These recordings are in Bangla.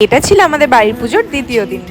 এটা ছিল আমাদের বাড়ির পুজোর দ্বিতীয় দিন।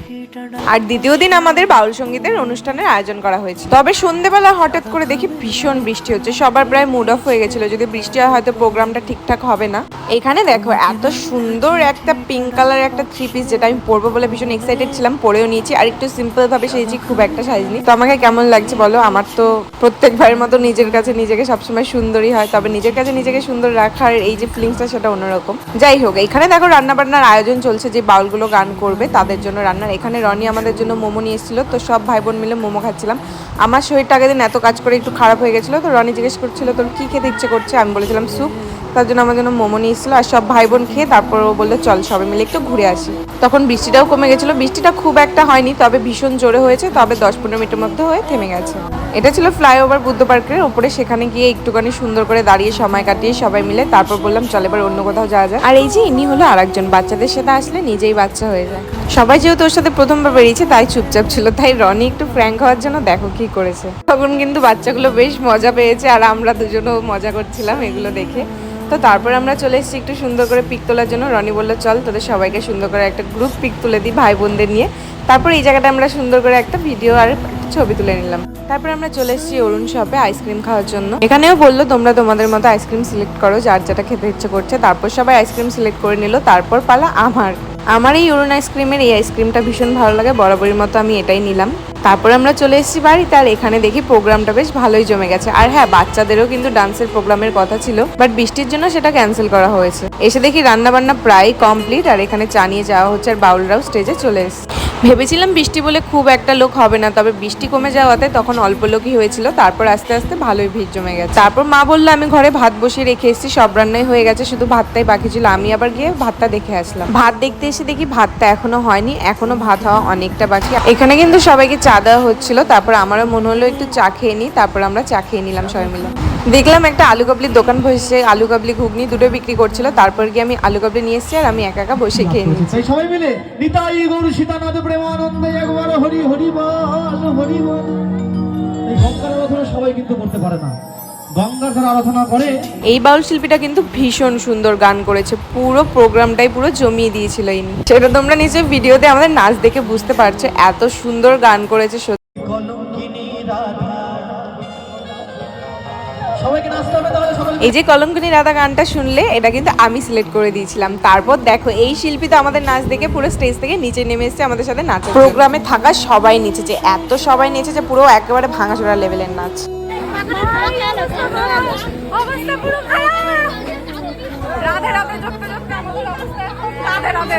আর দ্বিতীয় দিন আমাদের বাউল সঙ্গীতের অনুষ্ঠানের আয়োজন করা হয়েছে। তবে সন্ধেবেলা হঠাৎ করে দেখি ভীষণ বৃষ্টি হচ্ছে। সবার প্রায় মুড অফ হয়ে গেছিল। যদি বৃষ্টি হয়, হয়তো প্রোগ্রামটা ঠিকঠাক হবে না। এখানে দেখো, এত সুন্দর একটা পিঙ্ক কালার একটা থ্রি পিস যেটা আমি পরবো বলে ভীষণ এক্সাইটেড ছিলাম, পরেও নিয়েছি। আর একটু সিম্পল ভাবে সেজেছি, খুব একটা সাজিনি। তো আমাকে কেমন লাগছে বলো? আমার তো প্রত্যেকবারের মতো নিজের কাছে নিজেকে সবসময় সুন্দরই হয়। তবে নিজের কাছে নিজেকে সুন্দর রাখার এই যে ফিলিংসটা সেটা অন্যরকম। যাই হোক, এখানে দেখো রান্না বান্নার আয়োজন চলছে। যে বাউলগুলো গান করবে, তাদের জন্য রান্নার। এখানে রনি আমাদের জন্য মোমো নিয়ে এসেছিল, তো সব ভাই বোন মিলে মোমো খাচ্ছিলাম। আমার শরীরটা আগের দিন এত কাজ করে একটু খারাপ হয়ে গেছিল, তো রনি জিজ্ঞেস করছিল, তোর কী খেতে ইচ্ছে করছে? আমি বলেছিলাম স্যুপ, তার জন্য আমার জন্য মোমো নিয়ে এসেছিল, আর সব ভাই বোন খেয়ে তারপর ও বলল, চল সবাই মিলে একটু ঘুরে আসি। তখন বৃষ্টিটাও কমে গেছিল, বৃষ্টিটা খুব একটা হয়নি, তবে ভীষণ জোরে হয়েছে, তবে দশ পনেরো মিনিটের মধ্যে হয়ে থেমে গেছে। এটা ছিল ফ্লাইওভার বুদ্ধ পার্কের, ওপরে সেখানে গিয়ে একটুখানি সুন্দর করে দাঁড়িয়ে সময় কাটিয়ে সবাই মিলে তারপর বললাম, চল এবার অন্য কোথাও যাওয়া যায় আর এই যে ইনি হলো আরেকজন, বাচ্চাদের সাথে আসলে নিজেই বাচ্চা হয়ে যায়। সবাই যেহেতু ওর সাথে প্রথমবার বেরিয়েছে তাই চুপচাপ ছিল, তাই রনি একটু ফ্র্যাঙ্ক হওয়ার জন্য দেখো কি করেছে। তখন কিন্তু বাচ্চাগুলো বেশ মজা পেয়েছে আর আমরা দুজনও মজা করছিলাম এগুলো দেখে। তো তারপর আমরা চলে এসেছি একটু সুন্দর করে পিক তোলার জন্য। রনি বলল, চল তোদের সবাইকে সুন্দর করে একটা গ্রুপ পিক তুলে দিই ভাই বোনদের নিয়ে। তারপর এই জায়গাটা আমরা সুন্দর করে একটা ভিডিও আর ছবি তুলে নিলাম। তারপর আমরা চলে এসেছি অরুণ শপে আইসক্রিম খাওয়ার জন্য। এখানেও বলল, তোমরা তোমাদের মতো আইসক্রিম সিলেক্ট করো, যার যেটা খেতে ইচ্ছে করছে। তারপর সবাই আইসক্রিম সিলেক্ট করে নিল, তারপর পালা আমার। আমার এই অরুণ আইসক্রিমের এই আইসক্রিমটা ভীষণ ভালো লাগে বরাবরের মতো আমি এটাই নিলাম। তারপর আমরা চলে এসেছি বাড়িতে আর এখানে দেখি প্রোগ্রামটা বেশ ভালোই জমে গেছে। আর হ্যাঁ বাচ্চাদেরও কিন্তু ডান্সের প্রোগ্রামের কথা ছিল বাট বৃষ্টির জন্য সেটা ক্যান্সেল করা হয়েছে। এসে দেখি রান্না বান্না প্রায় কমপ্লিট আর এখানে চা নিয়ে যাওয়া হচ্ছে আর বাউলরাও স্টেজে চলে এসেছে। ভেবেছিলাম বৃষ্টি বলে খুব একটা লোক হবে না, তবে বৃষ্টি কমে যাওয়াতে তখন অল্প লোকই হয়েছিল, তারপর আস্তে আস্তে ভালোই ভিড় জমে গেছে। তারপর মা বলল, আমি ঘরে ভাত বসিয়ে রেখে এসেছি, সব রান্নাই হয়ে গেছে, শুধু ভাতটাই বাকি ছিল। আমি আবার গিয়ে ভাতটা দেখে আসলাম। ভাত দেখতে এসে দেখি ভাতটা এখনও হয়নি, এখনও ভাত হওয়া অনেকটা বাকি। এখানে কিন্তু সবাইকে চা দেওয়া হচ্ছিল, তারপর আমারও মনে হলো একটু চা খেয়ে নিই, তারপর আমরা চা খেয়ে নিলাম সবাই মিলে। দেখলাম একটা আলু কাবলির দোকান বসেছে আলু কাবলি ঘুগনি দুটো বিক্রি করছিল, তারপর গিয়ে আমি আলু কাবলি নিয়ে এসেছি আর আমি একা একা বসে খেয়ে নিই সবাই মিলে নিতাই গৌর একবার হরি হরি বল হরি বল। এই সবাই কিন্তু করতে পারে না। করে এই বাউল শিল্পীটা কিন্তু ভীষণ সুন্দর গান করেছে। পুরো প্রোগ্রামটাই পুরো জমিয়ে দিয়েছিল ইনি। সেটা তোমরা নিশ্চয়ই ভিডিওতে আমাদের নাচ দেখে বুঝতে পারছ এত সুন্দর গান করেছে এই যে কলঙ্কনি রাধা গানটা শুনলে এটা কিন্তু আমি সিলেক্ট করে দিয়েছিলাম। তারপর দেখো এই শিল্পী তো আমাদের নাচ দেখে পুরো স্টেজ থেকে নিচে নেমে এসেছে আমাদের সাথে নাচ প্রোগ্রামে থাকা সবাই নেচেছে এত সবাই নেচেছে পুরো একেবারে ভাঙাচোরা লেভেলের নাচ। অবস্থা পুরো খারাপ। রাধে রাধে জপতে আমাদের অবস্থা। রাধে রাধে।